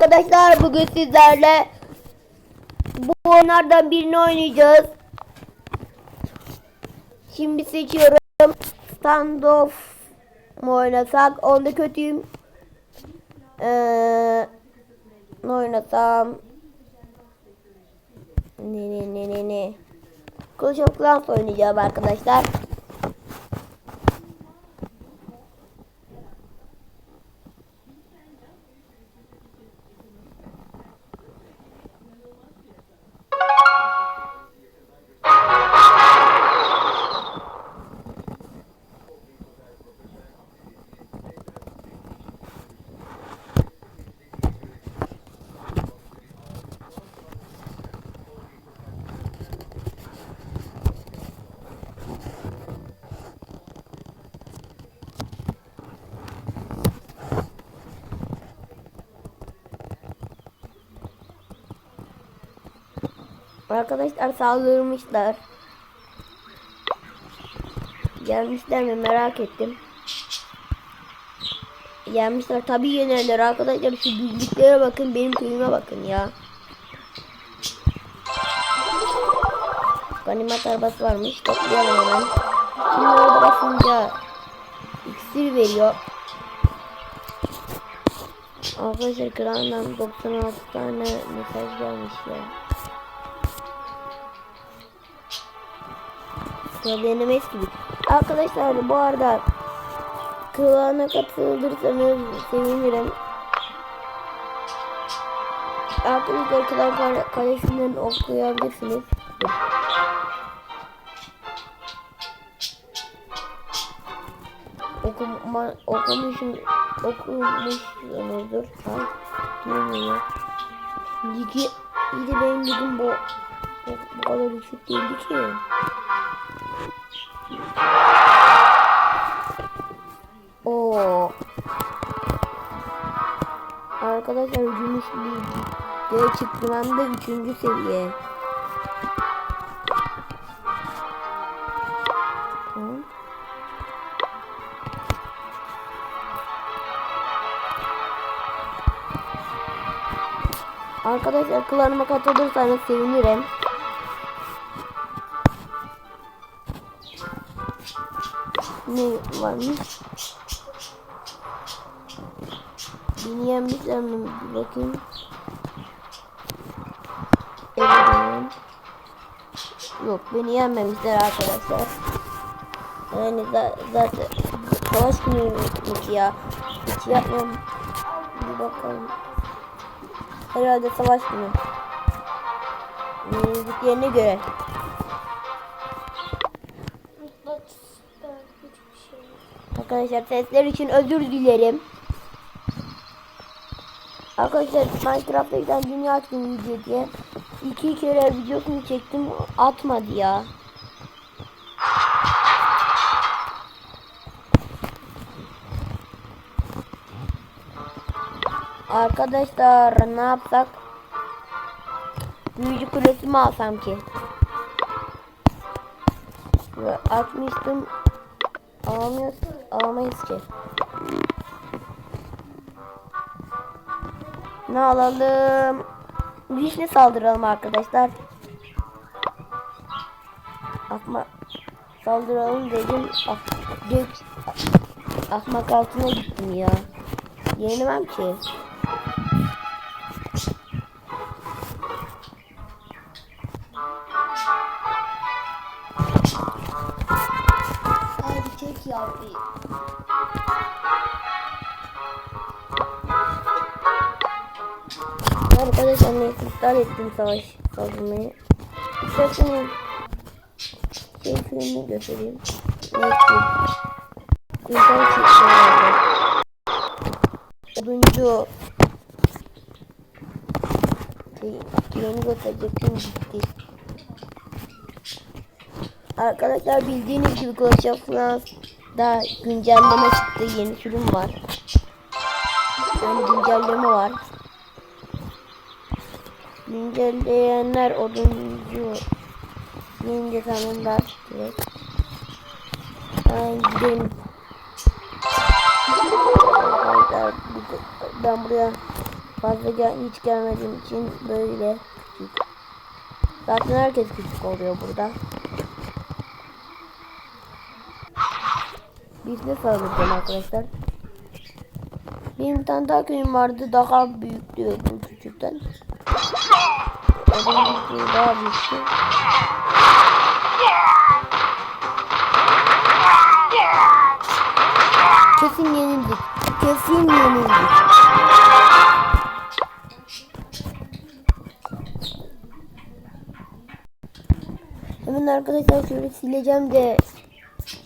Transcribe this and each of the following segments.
Arkadaşlar bugün sizlerle bu oyunlardan birini oynayacağız. Şimdi seçiyorum. Standoff mu oynasak? Onda kötüyüm. Ee, ne oynasam? Ne ne ne ne ne. Clash oynayacağım arkadaşlar. Arkadaşlar saldırmışlar. Gelmişler mi merak ettim. Gelmişler tabii yenerler arkadaşlar şu büyüklüklere bakın benim köyüme bakın ya. Ganimet arabası varmış toplayalım hemen. Şimdi orada basınca iksir veriyor. Arkadaşlar kraldan 96 tane mesaj gelmiş ya. Denemeyiz gibi. Arkadaşlar bu arada klana katılırsanız sevinirim. Arkadaşlar klan kale- kalesinden okuyabilirsiniz. Okuma, okumuşum, okumuşsunuzdur. Ay, bilmiyorum. Ligi, iyi de benim ligim bu, bu, bu kadar yüksek değildi ki. Oo. Arkadaşlar gümüş lige çıktım hem de 3. seviye. Arkadaşlar klanıma katılırsanız sevinirim. Ne varmış? Beni yenmişler mi? Bir bakayım. Evet. Yok beni yenmemişler arkadaşlar. Yani za- zaten savaş günüymüş ya. Hiç yapmam. Bir bakalım. Herhalde savaş günü. Müziklerine göre. Arkadaşlar sesler için özür dilerim. Arkadaşlar Minecraft'ta giden dünya açtım video diye. İki kere videosunu çektim atmadı ya. Arkadaşlar ne yapsak? Büyücü kulesi mi alsam ki? Ve Açmıştım. Alamıyoruz, alamayız ki. Ne alalım? Vişne saldıralım arkadaşlar. Akma saldıralım dedim. Ah, gök, ahmak altına gittim ya. Yenemem ki. Yavruyu. Arkadaşlar neyse iptal ettim savaş saldırmayı. İsterseniz şey filmini göstereyim. Neyse. İnsan çiftleri Oduncu yeni gösterecektim gitti. Arkadaşlar bildiğiniz gibi Clash of Clans'da güncelleme çıktı. Yeni sürüm var. Yani güncelleme var. Güncelleyenler oduncu deyince tanımlar direkt. Ben gidelim. Ben buraya Fazla gel hiç gelmediğim için böyle küçük. Zaten herkes küçük oluyor burada. Biz de saldıracağım arkadaşlar. Benim bir tane daha köyüm vardı. Daha büyüktü ve bu küçükten. Daha büyüktü. Kesin yenildik. Kesin yenildik. Hemen arkadaşlar şöyle sileceğim de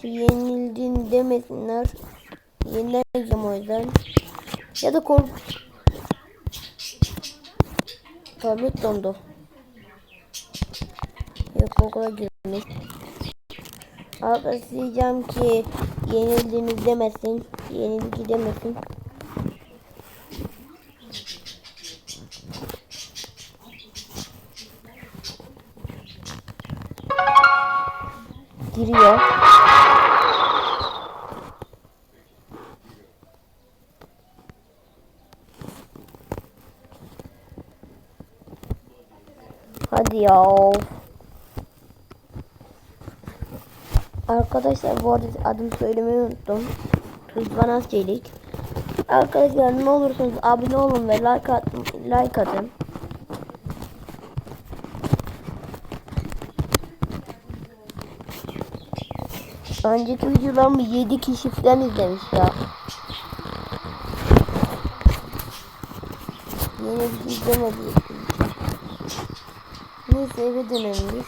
yenildin demesinler. Yenilemeyeceğim o yüzden. Ya da kork... Tablet dondu. Yok okula girmiş. Arkadaşlar diyeceğim ki yenildiniz demesin. Yenilgi demesin. Giriyor. Hadi ya. Arkadaşlar bu arada adım söylemeyi unuttum. Rıdvan Çelik. Arkadaşlar ne olursunuz abone olun ve like atın. Like atın. Önceki videolarımı 7 kişi falan izlemiş ya. Yeni bir şey. Neyse eve dönelim biz.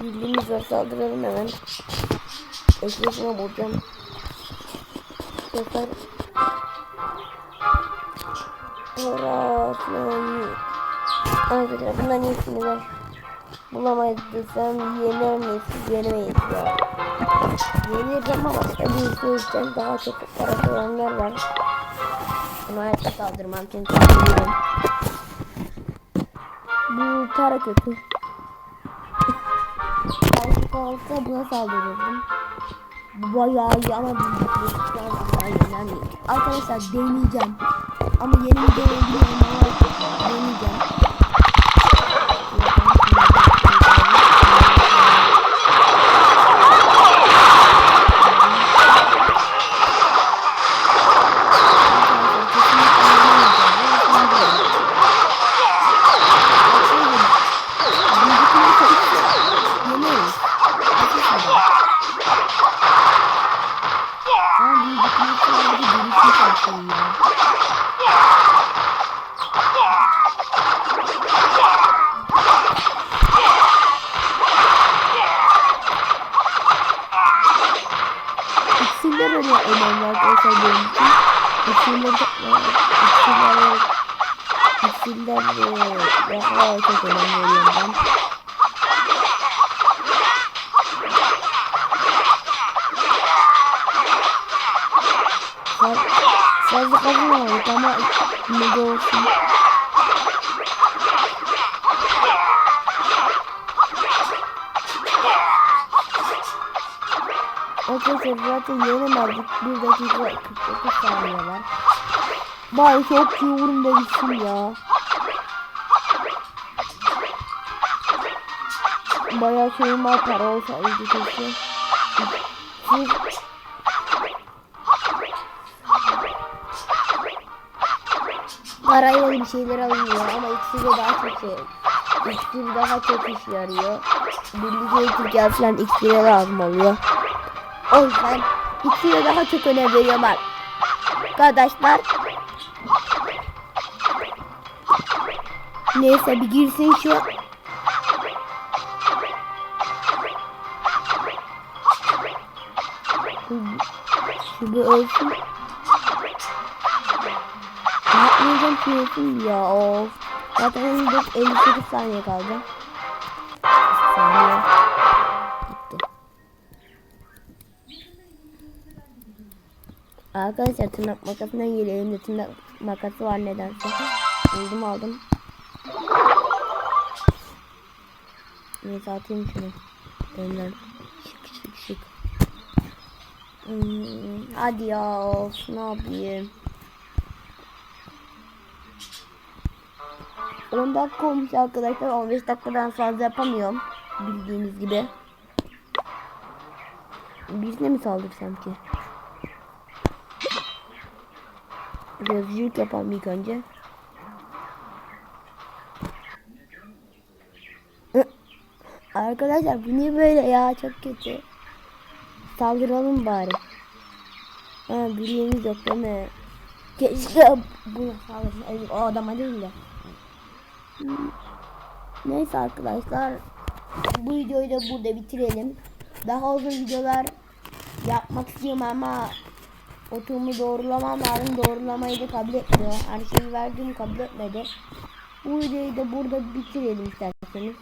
Bildiğimiz saldıralım hemen. Eşleşme bulacağım. Yeter. Orasını. Arkadaşlar bundan iyisini ver. Bulamayız desem yener miyiz? Yenemeyiz ya. Yeniriz ama başka bir için daha çok para olanlar var. Bunu hayatta kaldırmam çünkü biliyorum. Bu para kötü. Başka olsa buna saldırırdım. Bu bayağı iyi ama bu yenemeyim. Arkadaşlar deneyeceğim. Ama yeni bir deneyebilirim ama deneyeceğim. Öyle önemli arkadaşlar benim için. İksirler İksirler İksirler daha çok önemli veriyorum ben. Faz- Fazla kazanamadık ama ne de olsun. Arkadaşlar zaten yenemedik. 1 dakika 49 saniye var. Bari çok iyi vurun da gitsin ya. Bayağı şeyim var para olsaydı keşke. Parayla bir şeyler alınıyor ama ikisi de daha çok şey. İksir daha çok iş yarıyor. Birlik eğitim falan iksire lazım oluyor. O yüzden iksire daha çok önem veriyorum arkadaşlar. Neyse bir girsin şu. Şu bir ölsün. Yapmayacağım ki ölsün ya of. Zaten 54 58 saniye kaldı. Saniye. Arkadaşlar tırnak makasından geliyor. Elimde tırnak makası var nedense. Buldum aldım. Neyse atayım şunu. Önden. Şık şık şık. Hmm, hadi ya of ne yapayım. 10 dakika olmuş arkadaşlar 15 dakikadan fazla yapamıyorum bildiğiniz gibi. Birisine mi saldırsam ki? Gözcülük yapalım ilk önce. Arkadaşlar bu niye böyle ya çok kötü. Saldıralım bari. Ha birliğimiz yok değil mi? Keşke buna saldırsın. O adama değil de. Neyse arkadaşlar. Bu videoyu da burada bitirelim. Daha uzun videolar yapmak istiyorum ama oturumu doğrulamam lazım. Doğrulamayı da kabul etmiyor. Her şeyi verdiğim kabul etmedi. Bu videoyu da burada bitirelim isterseniz.